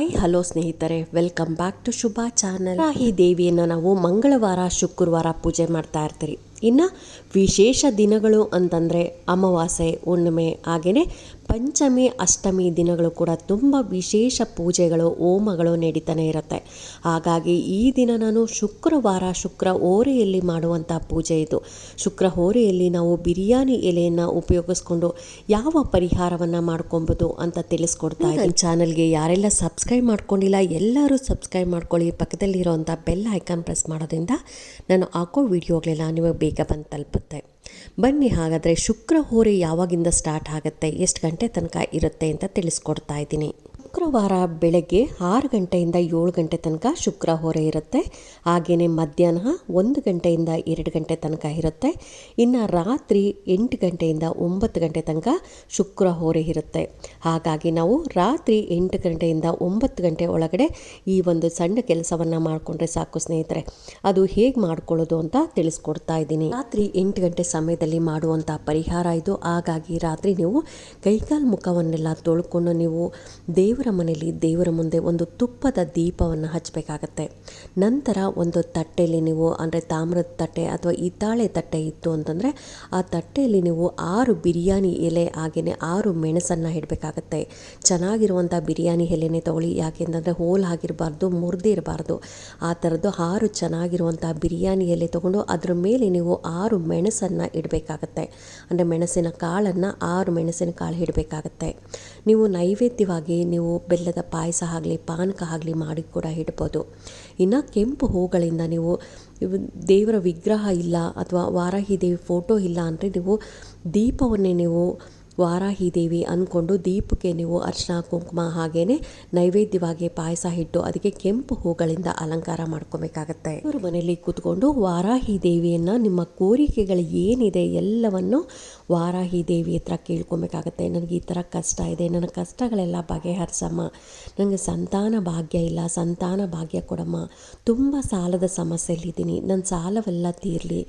Hi, hello ಸ್ನೇಹಿತರೆ. Welcome back to Shubha channel. Rahi ದೇವಿಯನ್ನು ನಾವು ಮಂಗಳವಾರ, ಶುಕ್ರವಾರ ಪೂಜೆ ಮಾಡ್ತಾ ಇರ್ತೀರಿ. ಇನ್ನು ವಿಶೇಷ ದಿನಗಳು ಅಂತಂದರೆ ಅಮಾವಾಸ್ಯೆ ಹುಣ್ಣಿಮೆ ಹಾಗೆಯೇ ಪಂಚಮಿ ಅಷ್ಟಮಿ ದಿನಗಳು ಕೂಡ ತುಂಬ ವಿಶೇಷ ಪೂಜೆಗಳು ಹೋಮಗಳು ನಡೀತಾನೆ ಇರುತ್ತೆ. ಹಾಗಾಗಿ ಈ ದಿನ ನಾನು ಶುಕ್ರವಾರ ಶುಕ್ರ ಹೋರೆಯಲ್ಲಿ ಮಾಡುವಂಥ ಪೂಜೆ ಇದು. ಶುಕ್ರ ಹೋರೆಯಲ್ಲಿ ನಾವು ಬಿರಿಯಾನಿ ಎಲೆಯನ್ನು ಉಪಯೋಗಿಸ್ಕೊಂಡು ಯಾವ ಪರಿಹಾರವನ್ನು ಮಾಡ್ಕೊಬೋದು ಅಂತ ತಿಳಿಸ್ಕೊಡ್ತಾ ಇದ್ದೀನಿ. ಚಾನಲ್ಗೆ ಯಾರೆಲ್ಲ ಸಬ್ಸ್ಕ್ರೈಬ್ ಮಾಡ್ಕೊಂಡಿಲ್ಲ ಎಲ್ಲರೂ ಸಬ್ಸ್ಕ್ರೈಬ್ ಮಾಡ್ಕೊಳ್ಳಿ. ಪಕ್ಕದಲ್ಲಿರೋವಂಥ ಬೆಲ್ ಐಕಾನ್ ಪ್ರೆಸ್ ಮಾಡೋದ್ರಿಂದ ನಾನು ಹಾಕೋ ವಿಡಿಯೋಗಳೆಲ್ಲ ನಿಮಗೆ ಬೇಗ ಬಂದು ತಲುಪುತ್ತೆ. ಬನ್ನಿ ಹಾಗಾದರೆ ಶುಕ್ರ ಹೋರೆ ಯಾವಾಗಿಂದ ಸ್ಟಾರ್ಟ್ ಆಗುತ್ತೆ? ಎಷ್ಟು ಗಂಟೆ ತನಕ ಇರುತ್ತೆ ಅಂತ ತಿಳಿಸ್ಕೊಡ್ತಾ ಇದ್ದೀನಿ. ಶುಕ್ರವಾರ ಬೆಳಗ್ಗೆ ಆರು ಗಂಟೆಯಿಂದ ಏಳು ಗಂಟೆ ತನಕ ಶುಕ್ರ ಹೊರೆ ಇರುತ್ತೆ. ಹಾಗೆಯೇ ಮಧ್ಯಾಹ್ನ ಒಂದು ಗಂಟೆಯಿಂದ ಎರಡು ಗಂಟೆ ತನಕ ಇರುತ್ತೆ. ಇನ್ನು ರಾತ್ರಿ ಎಂಟು ಗಂಟೆಯಿಂದ ಒಂಬತ್ತು ಗಂಟೆ ತನಕ ಶುಕ್ರ ಹೊರೆ ಇರುತ್ತೆ. ಹಾಗಾಗಿ ನಾವು ರಾತ್ರಿ ಎಂಟು ಗಂಟೆಯಿಂದ ಒಂಬತ್ತು ಗಂಟೆ ಒಳಗಡೆ ಈ ಒಂದು ಸಣ್ಣ ಕೆಲಸವನ್ನು ಮಾಡಿಕೊಂಡ್ರೆ ಸಾಕು ಸ್ನೇಹಿತರೆ. ಅದು ಹೇಗೆ ಮಾಡ್ಕೊಳ್ಳೋದು ಅಂತ ತಿಳಿಸ್ಕೊಡ್ತಾ ಇದ್ದೀನಿ. ರಾತ್ರಿ ಎಂಟು ಗಂಟೆ ಸಮಯದಲ್ಲಿ ಮಾಡುವಂಥ ಪರಿಹಾರ ಇದು. ಹಾಗಾಗಿ ರಾತ್ರಿ ನೀವು ಕೈಕಾಲು ಮುಖವನ್ನೆಲ್ಲ ತೊಳ್ಕೊಂಡು ನೀವು ದೇವರ ಮನೆಯಲ್ಲಿ ದೇವರ ಮುಂದೆ ಒಂದು ತುಪ್ಪದ ದೀಪವನ್ನು ಹಚ್ಚಬೇಕಾಗತ್ತೆ. ನಂತರ ಒಂದು ತಟ್ಟೆಯಲ್ಲಿ ನೀವು, ಅಂದರೆ ತಾಮ್ರದ ತಟ್ಟೆ ಅಥವಾ ಹಿತ್ತಾಳೆ ತಟ್ಟೆ ಇತ್ತು ಅಂತಂದರೆ, ಆ ತಟ್ಟೆಯಲ್ಲಿ ನೀವು ಆರು ಬಿರಿಯಾನಿ ಎಲೆ ಹಾಗೆಯೇ ಆರು ಮೆಣಸನ್ನು ಇಡಬೇಕಾಗತ್ತೆ. ಚೆನ್ನಾಗಿರುವಂಥ ಬಿರಿಯಾನಿ ಎಲೆನೇ ತಗೊಳ್ಳಿ. ಯಾಕೆಂತಂದರೆ ಹೋಲ್ ಆಗಿರಬಾರ್ದು ಮುರಿದಿರಬಾರ್ದು ಆ ಥರದ್ದು ಆರು ಚೆನ್ನಾಗಿರುವಂಥ ಬಿರಿಯಾನಿ ಎಲೆ ತೊಗೊಂಡು ಅದ್ರ ಮೇಲೆ ನೀವು ಆರು ಮೆಣಸನ್ನು ಇಡಬೇಕಾಗತ್ತೆ. ಅಂದರೆ ಮೆಣಸಿನ ಕಾಳನ್ನು ಆರು ಮೆಣಸಿನ ಕಾಳು ಇಡಬೇಕಾಗತ್ತೆ. ನೀವು ನೈವೇದ್ಯವಾಗಿ ನೀವು ಬೆಲ್ಲದ ಪಾಯಸ ಆಗಲಿ, ಪಾನಕ ಆಗಲಿ ಮಾಡಿ ಕೂಡ ಇಡ್ಬೋದು. ಇನ್ನು ಕೆಂಪು ಹೂಗಳಿಂದ ನೀವು ದೇವರ ವಿಗ್ರಹ ಇಲ್ಲ ಅಥವಾ ವಾರಾಹಿ ದೇವಿ ಫೋಟೋ ಇಲ್ಲ ಅಂದರೆ ನೀವು ದೀಪವನ್ನೇ ನೀವು ವಾರಾಹಿ ದೇವಿ ಅಂದ್ಕೊಂಡು ದೀಪಕ್ಕೆ ನೀವು ಅರ್ಶಿನ ಕುಂಕುಮ ಹಾಗೇನೆ ನೈವೇದ್ಯವಾಗಿ ಪಾಯಸ ಇಟ್ಟು ಅದಕ್ಕೆ ಕೆಂಪು ಹೂಗಳಿಂದ ಅಲಂಕಾರ ಮಾಡ್ಕೋಬೇಕಾಗತ್ತೆ. ಇವರು ಮನೆಯಲ್ಲಿ ಕೂತ್ಕೊಂಡು ವಾರಾಹಿ ದೇವಿಯನ್ನು ನಿಮ್ಮ ಕೋರಿಕೆಗಳು ಏನಿದೆ ಎಲ್ಲವನ್ನು ವಾರಾಹಿ ದೇವಿ ಹತ್ರ ಕೇಳ್ಕೊಬೇಕಾಗತ್ತೆ. ನನಗೆ ಈ ಥರ ಕಷ್ಟ ಇದೆ, ನನ್ನ ಕಷ್ಟಗಳೆಲ್ಲ ಬಗೆಹರಿಸಮ್ಮ. ನನಗೆ ಸಂತಾನ ಭಾಗ್ಯ ಇಲ್ಲ, ಸಂತಾನ ಭಾಗ್ಯ ಕೊಡಮ್ಮ. ತುಂಬ ಸಾಲದ ಸಮಸ್ಯೆಯಲ್ಲಿದ್ದೀನಿ ನನ್ನ ಸಾಲವೆಲ್ಲ ತೀರಲಿ.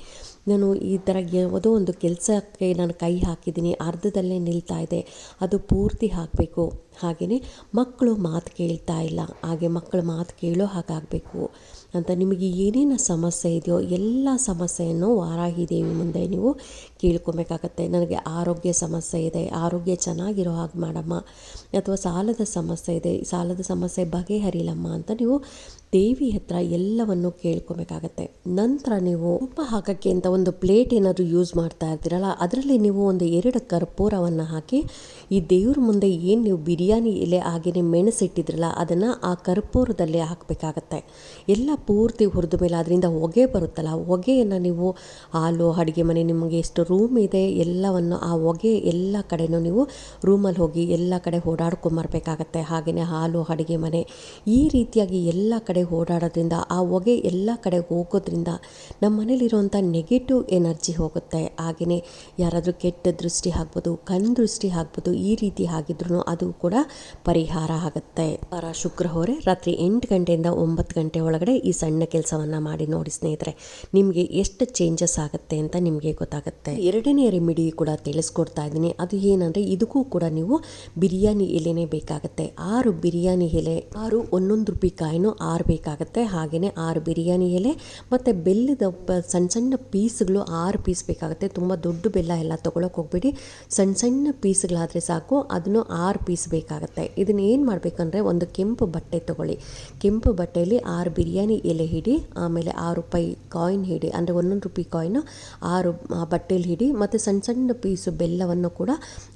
ನಾನು ಈ ಥರ ಯಾವುದೋ ಒಂದು ಕೆಲಸಕ್ಕೆ ನಾನು ಕೈ ಹಾಕಿದ್ದೀನಿ, ಅರ್ಧದಲ್ಲೇ ನಿಲ್ತಾ ಇದೆ, ಅದು ಪೂರ್ತಿ ಹಾಕಬೇಕು. ಹಾಗೆಯೇ ಮಕ್ಕಳು ಮಾತು ಕೇಳ್ತಾ ಇಲ್ಲ, ಹಾಗೆ ಮಕ್ಕಳು ಮಾತು ಕೇಳೋ ಹಾಗಾಗಬೇಕು. ಅಂತ ನಿಮಗೆ ಏನೇನು ಸಮಸ್ಯೆ ಇದೆಯೋ ಎಲ್ಲ ಸಮಸ್ಯೆಯನ್ನು ವಾರಾಹಿ ದೇವಿ ಮುಂದೆ ನೀವು ಕೇಳ್ಕೊಬೇಕಾಗತ್ತೆ. ನನಗೆ ಆರೋಗ್ಯ ಸಮಸ್ಯೆ ಇದೆ. ಆರೋಗ್ಯ ಚೆನ್ನಾಗಿರೋ ಹಾಗೆ ಮಾಡಮ್ಮ. ಅಥವಾ ಸಾಲದ ಸಮಸ್ಯೆ ಇದೆ. ಸಾಲದ ಸಮಸ್ಯೆ ಬಗೆಹರಿಲಮ್ಮ ಅಂತ ನೀವು ದೇವಿ ಹತ್ರ ಎಲ್ಲವನ್ನು ಕೇಳ್ಕೊಬೇಕಾಗತ್ತೆ. ನಂತರ ನೀವು ಉಪ್ಪ ಹಾಕೋಕ್ಕೆ ಅಂತ ಒಂದು ಪ್ಲೇಟ್ ಏನಾದರೂ ಯೂಸ್ ಮಾಡ್ತಾ ಇರ್ತೀರಲ್ಲ, ಅದರಲ್ಲಿ ನೀವು ಒಂದು ಎರಡು ಕರ್ಪೂರವನ್ನು ಹಾಕಿ, ಈ ದೇವ್ರ ಮುಂದೆ ಏನು ನೀವು ಬಿರಿಯಾನಿ ಎಲೆ ಹಾಗೆಯೇ ಮೆಣಸಿಟ್ಟಿದ್ರಲ್ಲ, ಅದನ್ನು ಆ ಕರ್ಪೂರದಲ್ಲಿ ಹಾಕಬೇಕಾಗತ್ತೆ. ಎಲ್ಲ ಪೂರ್ತಿ ಹುರಿದ ಮೇಲೆ ಅದರಿಂದ ಹೊಗೆ ಬರುತ್ತಲ್ಲ, ಹೊಗೆಯನ್ನು ನೀವು ಹಾಲು, ಅಡುಗೆ ಮನೆ ನಿಮಗೆ ಎಷ್ಟು ರೂಮ್ ಇದೆ, ಎಲ್ಲವನ್ನು ಆ ಹೊಗೆ ಎಲ್ಲ ಕಡೆನೂ ನೀವು ರೂಮಲ್ಲಿ ಹೋಗಿ ಎಲ್ಲ ಕಡೆ ಓಡಾಡ್ಕೊಂಬರ್ಬೇಕಾಗತ್ತೆ ಹಾಗೆಯೇ ಹಾಲು, ಅಡುಗೆ ಮನೆ, ಈ ರೀತಿಯಾಗಿ ಎಲ್ಲ ಕಡೆ ಓಡಾಡೋದ್ರಿಂದ, ಆ ಹೊಗೆ ಎಲ್ಲ ಕಡೆ ಹೋಗೋದ್ರಿಂದ ನಮ್ಮ ಮನೇಲಿರುವಂಥ ನೆಗೆಟಿವ್ ಎನರ್ಜಿ ಹೋಗುತ್ತೆ. ಹಾಗೆಯೇ ಯಾರಾದರೂ ಕೆಟ್ಟ ದೃಷ್ಟಿ ಆಗ್ಬೋದು, ಕಣ್ ದೃಷ್ಟಿ ಆಗ್ಬೋದು, ಈ ರೀತಿ ಆಗಿದ್ರೂ ಅದು ಕೂಡ ಪರಿಹಾರ ಆಗುತ್ತೆ. ವಾರ ಶುಕ್ರ ಹೊರೆ ರಾತ್ರಿ ಎಂಟು ಗಂಟೆಯಿಂದ ಒಂಬತ್ತು ಗಂಟೆ ಒಳಗಡೆ ಈ ಸಣ್ಣ ಕೆಲಸವನ್ನು ಮಾಡಿ ನೋಡಿ ಸ್ನೇಹಿತರೆ, ನಿಮಗೆ ಎಷ್ಟು ಚೇಂಜಸ್ ಆಗುತ್ತೆ ಅಂತ ನಿಮಗೆ ಗೊತ್ತಾಗುತ್ತೆ. ಎರಡನೇ ರೆಮಿಡಿ ಕೂಡ ತಿಳಿಸ್ಕೊಡ್ತಾ ಇದ್ದೀನಿ. ಅದು ಏನಂದರೆ ಇದಕ್ಕೂ ಕೂಡ ನೀವು ಬಿರಿಯಾನಿ ಎಲೆನೇ ಬೇಕಾಗುತ್ತೆ. ಆರು ಬಿರಿಯಾನಿ ಎಲೆ, ಆರು ಒಂದೊಂದು ರೂಪಾಯಿ ಕಾಯಿನೂ ಆರು ಬೇಕಾಗುತ್ತೆ. ಹಾಗೆಯೇ ಆರು ಬಿರಿಯಾನಿ ಎಲೆ ಮತ್ತು ಬೆಲ್ಲದ ಸಣ್ಣ ಸಣ್ಣ ಪೀಸ್ಗಳು ಆರು ಪೀಸ್ ಬೇಕಾಗುತ್ತೆ. ತುಂಬ ದೊಡ್ಡ ಬೆಲ್ಲ ಎಲ್ಲ ತೊಗೊಳಕ್ಕೆ ಹೋಗ್ಬೇಡಿ. ಸಣ್ಣ ಸಣ್ಣ ಪೀಸ್ಗಳಾದರೆ ಸಾಕು, ಅದನ್ನು ಆರು ಪೀಸ್ ಬೇಕಾಗುತ್ತೆ. ಇದನ್ನು ಏನು ಮಾಡಬೇಕಂದ್ರೆ ಒಂದು ಕೆಂಪು ಬಟ್ಟೆ ತೊಗೊಳ್ಳಿ. ಕೆಂಪು ಬಟ್ಟೆಯಲ್ಲಿ ಆರು ಬಿರಿಯಾನಿ ಎಲೆ ಹಿಡಿ, ಆಮೇಲೆ ಆರು ರೂಪಾಯಿ ಕಾಯಿನ್ ಹಿಡಿ, ಅಂದರೆ ಒಂದೊಂದು ರೂಪಾಯಿ ಕಾಯಿನು ಆರು ಬಟ್ಟೆಯಲ್ಲಿ ಹಿಡಿ ಮತ್ತು ಸಣ್ಣ ಸಣ್ಣ ಪೀಸು ಬೆಲ್ಲವನ್ನು ಕೂಡ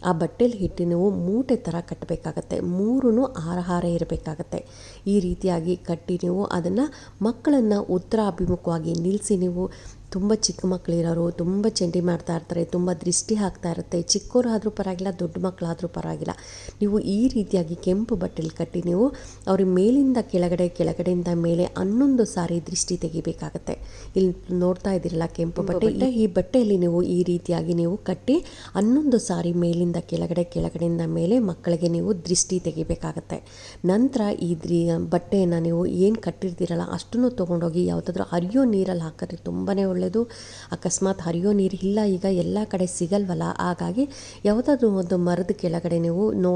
ಆ ಬಟ್ಟೆಲಿ ಹಿಟ್ಟು ನೀವು ಮೂಟೆ ಥರ ಕಟ್ಟಬೇಕಾಗತ್ತೆ. ಮೂರೂ ಆರಹಾರ ಹಾರ ಇರಬೇಕಾಗತ್ತೆ. ಈ ರೀತಿಯಾಗಿ ಕಟ್ಟಿ ನೀವು ಅದನ್ನು ಮಕ್ಕಳನ್ನು ಉತ್ತರಾಭಿಮುಖವಾಗಿ ನಿಲ್ಲಿಸಿ ನೀವು ತುಂಬ ಚಿಕ್ಕ ಮಕ್ಕಳಿರೋರು ತುಂಬ ಚಂಡಿ ಮಾಡ್ತಾ ಇರ್ತಾರೆ ತುಂಬ ದೃಷ್ಟಿ ಹಾಕ್ತಾ ಇರುತ್ತೆ. ಚಿಕ್ಕವರಾದರೂ ಪರವಾಗಿಲ್ಲ ದೊಡ್ಡ ಮಕ್ಕಳಾದರೂ ಪರವಾಗಿಲ್ಲ. ನೀವು ಈ ರೀತಿಯಾಗಿ ಕೆಂಪು ಬಟ್ಟೆಲಿ ಕಟ್ಟಿ ನೀವು ಅವ್ರ ಮೇಲಿಂದ ಕೆಳಗಡೆ ಕೆಳಗಡೆಯಿಂದ ಮೇಲೆ ಹನ್ನೊಂದು ಸಾರಿ ದೃಷ್ಟಿ ತೆಗಿಬೇಕಾಗತ್ತೆ. ಇಲ್ಲಿ ನೋಡ್ತಾ ಇದ್ದೀರಲ್ಲ ಕೆಂಪು ಬಟ್ಟೆ. ಈ ಬಟ್ಟೆಯಲ್ಲಿ ನೀವು ಈ ರೀತಿಯಾಗಿ ನೀವು ಕಟ್ಟಿ ಹನ್ನೊಂದು ಸಾರಿ ಮೇಲಿಂದ ಕೆಳಗಡೆ ಕೆಳಗಡೆಯಿಂದ ಮೇಲೆ ಮಕ್ಕಳಿಗೆ ನೀವು ದೃಷ್ಟಿ ತೆಗಿಬೇಕಾಗತ್ತೆ. ನಂತರ ಈ ದ್ರಿ ಬಟ್ಟೆಯನ್ನು ನೀವು ಏನು ಕಟ್ಟಿರ್ತೀರಲ್ಲ ಅಷ್ಟನ್ನು ತೊಗೊಂಡೋಗಿ ಯಾವುದಾದ್ರೂ ಹರಿಯೋ ನೀರಲ್ಲಿ ಹಾಕಿದ್ರೆ ತುಂಬಾ ಒಳ್ಳೆಯದು ಒಳ್ಳೆಯದು ಅಕಸ್ಮಾತ್ ಹರಿಯೋ ನೀರು ಇಲ್ಲ, ಈಗ ಎಲ್ಲ ಕಡೆ ಸಿಗಲ್ವಲ್ಲ. ಹಾಗಾಗಿ ಯಾವುದಾದ್ರೂ ಒಂದು ಮರದ ಕೆಳಗಡೆ ನೀವು ನೋ,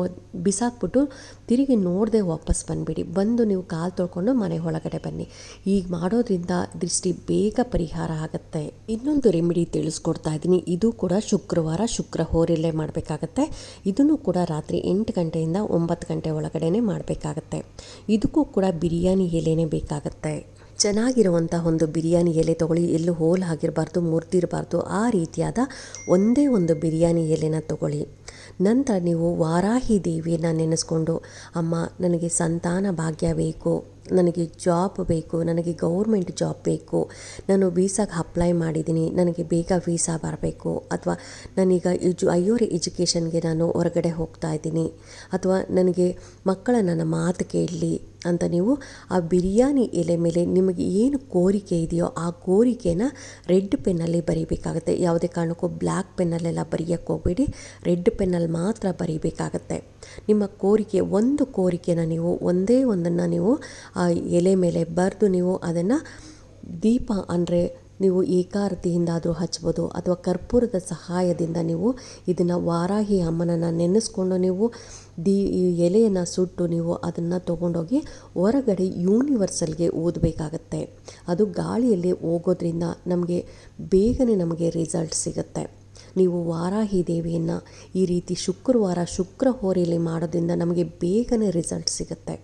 ಬಿಸಾಕ್ಬಿಟ್ಟು ತಿರುಗಿ ನೋಡದೆ ವಾಪಸ್ ಬಂದುಬಿಡಿ. ಬಂದು ನೀವು ಕಾಲು ತೊಳ್ಕೊಂಡು ಮನೆ ಒಳಗಡೆ ಬನ್ನಿ. ಈಗ ಮಾಡೋದ್ರಿಂದ ದೃಷ್ಟಿ ಬೇಗ ಪರಿಹಾರ ಆಗುತ್ತೆ. ಇನ್ನೊಂದು ರೆಮಿಡಿ ತಿಳಿಸ್ಕೊಡ್ತಾ ಇದ್ದೀನಿ. ಇದು ಕೂಡ ಶುಕ್ರವಾರ ಶುಕ್ರ ಹೋರಿಲ್ಲೇ ಮಾಡಬೇಕಾಗತ್ತೆ. ಇದನ್ನು ಕೂಡ ರಾತ್ರಿ ಎಂಟು ಗಂಟೆಯಿಂದ ಒಂಬತ್ತು ಗಂಟೆ ಒಳಗಡೆ ಮಾಡಬೇಕಾಗತ್ತೆ. ಇದಕ್ಕೂ ಕೂಡ ಬಿರಿಯಾನಿ ಎಲೆನೇ ಬೇಕಾಗತ್ತೆ. ಚೆನ್ನಾಗಿರುವಂಥ ಒಂದು ಬಿರಿಯಾನಿ ಎಲೆ ತೊಗೊಳ್ಳಿ. ಎಲ್ಲೂ ಹೋಲ್ ಆಗಿರಬಾರ್ದು ಮುರಿದಿರಬಾರ್ದು ಆ ರೀತಿಯಾದ ಒಂದೇ ಒಂದು ಬಿರಿಯಾನಿ ಎಲೆನ ತಗೊಳ್ಳಿ. ನಂತರ ನೀವು ವಾರಾಹಿ ದೇವಿಯನ್ನು ನೆನೆಸ್ಕೊಂಡು, ಅಮ್ಮ, ನನಗೆ ಸಂತಾನ ಭಾಗ್ಯ ಬೇಕು, ನನಗೆ ಜಾಬ್ ಬೇಕು, ನನಗೆ ಗೌರ್ಮೆಂಟ್ ಜಾಬ್ ಬೇಕು, ನಾನು ವೀಸಾಗೆ ಅಪ್ಲೈ ಮಾಡಿದ್ದೀನಿ, ನನಗೆ ಬೇಗ ವೀಸಾ ಬರಬೇಕು, ಅಥವಾ ನಾನೀಗ ಎಜು, ಐಯೋರ್ ಎಜುಕೇಷನ್ಗೆ ನಾನು ಹೊರಗಡೆ ಹೋಗ್ತಾ ಇದ್ದೀನಿ, ಅಥವಾ ನನಗೆ ಮಕ್ಕಳ ನನ್ನ ಮಾತು ಕೇಳಲಿ ಅಂತ ನೀವು ಆ ಬಿರಿಯಾನಿ ಎಲೆ ಮೇಲೆ ನಿಮಗೆ ಏನು ಕೋರಿಕೆ ಇದೆಯೋ ಆ ಕೋರಿಕೆನ ರೆಡ್ ಪೆನ್ನಲ್ಲಿ ಬರೀಬೇಕಾಗುತ್ತೆ. ಯಾವುದೇ ಕಾರಣಕ್ಕೂ ಬ್ಲ್ಯಾಕ್ ಪೆನ್ನಲ್ಲೆಲ್ಲ ಬರೆಯೋಕ್ಕೆ ಹೋಗಬೇಡಿ. ರೆಡ್ ಪೆನ್ನಲ್ಲಿ ಮಾತ್ರ ಬರೀಬೇಕಾಗತ್ತೆ. ನಿಮ್ಮ ಕೋರಿಕೆ, ಒಂದು ಕೋರಿಕೆನ ನೀವು ಒಂದೇ ಒಂದನ್ನು ನೀವು ಆ ಎಲೆ ಮೇಲೆ ಬರೆದು ನೀವು ಅದನ್ನು ದೀಪ ಅಂದರೆ ನೀವು ಏಕಾರತಿಯಿಂದಾದರೂ ಹಚ್ಬೋದು ಅಥವಾ ಕರ್ಪೂರದ ಸಹಾಯದಿಂದ ನೀವು ಇದನ್ನು ವಾರಾಹಿ ಅಮ್ಮನನ್ನು ನೆನೆಸ್ಕೊಂಡು ನೀವು ದಿ ಎಲೆಯನ್ನು ಸುಟ್ಟು ನೀವು ಅದನ್ನು ತೊಗೊಂಡೋಗಿ ಹೊರಗಡೆ ಯೂನಿವರ್ಸಲ್ಗೆ ಓದಬೇಕಾಗತ್ತೆ. ಅದು ಗಾಳಿಯಲ್ಲಿ ಹೋಗೋದ್ರಿಂದ ನಮಗೆ ಬೇಗನೆ ನಮಗೆ ರಿಸಲ್ಟ್ ಸಿಗುತ್ತೆ. ನೀವು ವಾರಾಹಿ ದೇವಿಯನ್ನು ಈ ರೀತಿ ಶುಕ್ರವಾರ ಶುಕ್ರ ಹೋರೆಯಲ್ಲಿ ಮಾಡೋದ್ರಿಂದ ನಮಗೆ ಬೇಗನೆ ರಿಸಲ್ಟ್ ಸಿಗುತ್ತೆ.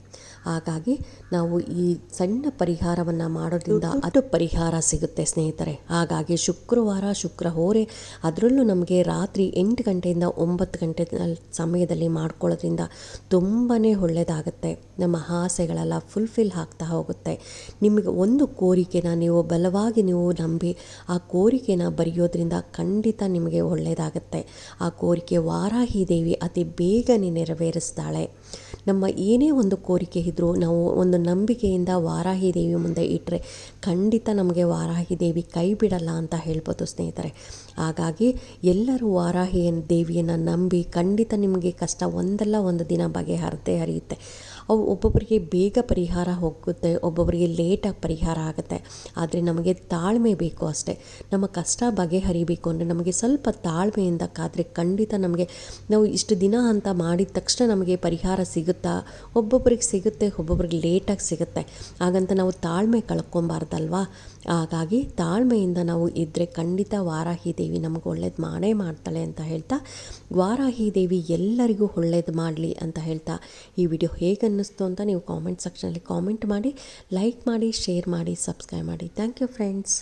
ಹಾಗಾಗಿ ನಾವು ಈ ಸಣ್ಣ ಪರಿಹಾರವನ್ನು ಮಾಡೋದ್ರಿಂದ ಅದು ಪರಿಹಾರ ಸಿಗುತ್ತೆ ಸ್ನೇಹಿತರೆ. ಹಾಗಾಗಿ ಶುಕ್ರವಾರ ಶುಕ್ರ ಹೋರೆ ಅದರಲ್ಲೂ ನಮಗೆ ರಾತ್ರಿ ಎಂಟು ಗಂಟೆಯಿಂದ ಒಂಬತ್ತು ಗಂಟೆ ಸಮಯದಲ್ಲಿ ಮಾಡ್ಕೊಳ್ಳೋದ್ರಿಂದ ತುಂಬಾ ಒಳ್ಳೆಯದಾಗುತ್ತೆ ನಮ್ಮ ಆಸೆಗಳೆಲ್ಲ ಫುಲ್ಫಿಲ್ ಆಗ್ತಾ ಹೋಗುತ್ತೆ. ನಿಮಗೆ ಒಂದು ಕೋರಿಕೆನ ನೀವು ಬಲವಾಗಿ ನೀವು ನಂಬಿ ಆ ಕೋರಿಕೆನ ಬರೆಯೋದ್ರಿಂದ ಖಂಡಿತ ನಿಮಗೆ ಒಳ್ಳೆಯದಾಗುತ್ತೆ ಆ ಕೋರಿಕೆ ವಾರಾಹಿ ದೇವಿ ಅತಿ ಬೇಗನೆ ನೆರವೇರಿಸ್ತಾಳೆ. ನಮ್ಮ ಏನೇ ಒಂದು ಕೋರಿಕೆ ಇದ್ದರೂ ನಾವು ಒಂದು ನಂಬಿಕೆಯಿಂದ ವಾರಾಹಿ ದೇವಿ ಮುಂದೆ ಇಟ್ಟರೆ ಖಂಡಿತ ನಮಗೆ ವಾರಾಹಿ ದೇವಿ ಕೈ ಬಿಡಲ್ಲ ಅಂತ ಹೇಳ್ಬೋದು ಸ್ನೇಹಿತರೆ. ಹಾಗಾಗಿ ಎಲ್ಲರೂ ವಾರಾಹಿ ದೇವಿಯನ್ನು ನಂಬಿ ಖಂಡಿತ ನಿಮಗೆ ಕಷ್ಟ ಒಂದಲ್ಲ ಒಂದು ದಿನ ಬಗೆಹರದೇ ಹರಿಯುತ್ತೆ. ಅವು ಒಬ್ಬೊಬ್ಬರಿಗೆ ಬೇಗ ಪರಿಹಾರ ಹೋಗುತ್ತೆ, ಒಬ್ಬೊಬ್ಬರಿಗೆ ಲೇಟಾಗಿ ಪರಿಹಾರ ಆಗುತ್ತೆ. ಆದರೆ ನಮಗೆ ತಾಳ್ಮೆ ಬೇಕು ಅಷ್ಟೇ. ನಮ್ಮ ಕಷ್ಟ ಬಗೆಹರಿಬೇಕು ಅಂದರೆ ನಮಗೆ ಸ್ವಲ್ಪ ತಾಳ್ಮೆಯಿಂದ ಕಾದರೆ ಖಂಡಿತ ನಮಗೆ ನಾವು ಇಷ್ಟು ದಿನ ಅಂತ ಮಾಡಿದ ತಕ್ಷಣ ನಮಗೆ ಪರಿಹಾರ ಸಿಗುತ್ತಾ? ಒಬ್ಬೊಬ್ಬರಿಗೆ ಸಿಗುತ್ತೆ, ಒಬ್ಬೊಬ್ಬರಿಗೆ ಲೇಟಾಗಿ ಸಿಗುತ್ತೆ. ಹಾಗಂತ ನಾವು ತಾಳ್ಮೆ ಕಳ್ಕೊಬಾರ್ದಲ್ವಾ? ಹಾಗಾಗಿ ತಾಳ್ಮೆಯಿಂದ ನಾವು ಇದ್ದರೆ ಖಂಡಿತ ವಾರಾಹಿ ದೇವಿ ನಮಗೆ ಒಳ್ಳೇದು ಮಾಡೇ ಮಾಡ್ತಾಳೆ ಅಂತ ಹೇಳ್ತಾ, ವಾರಾಹಿ ದೇವಿ ಎಲ್ಲರಿಗೂ ಒಳ್ಳೇದು ಮಾಡಲಿ ಅಂತ ಹೇಳ್ತಾ ಈ ವಿಡಿಯೋ ಹೇಗೆ ಅನ್ನಿಸ್ತು ಅಂತ ನೀವು ಕಾಮೆಂಟ್ ಸೆಕ್ಷನಲ್ಲಿ ಕಾಮೆಂಟ್ ಮಾಡಿ ಲೈಕ್ ಮಾಡಿ ಶೇರ್ ಮಾಡಿ ಸಬ್ಸ್ಕ್ರೈಬ್ ಮಾಡಿ. Thank you friends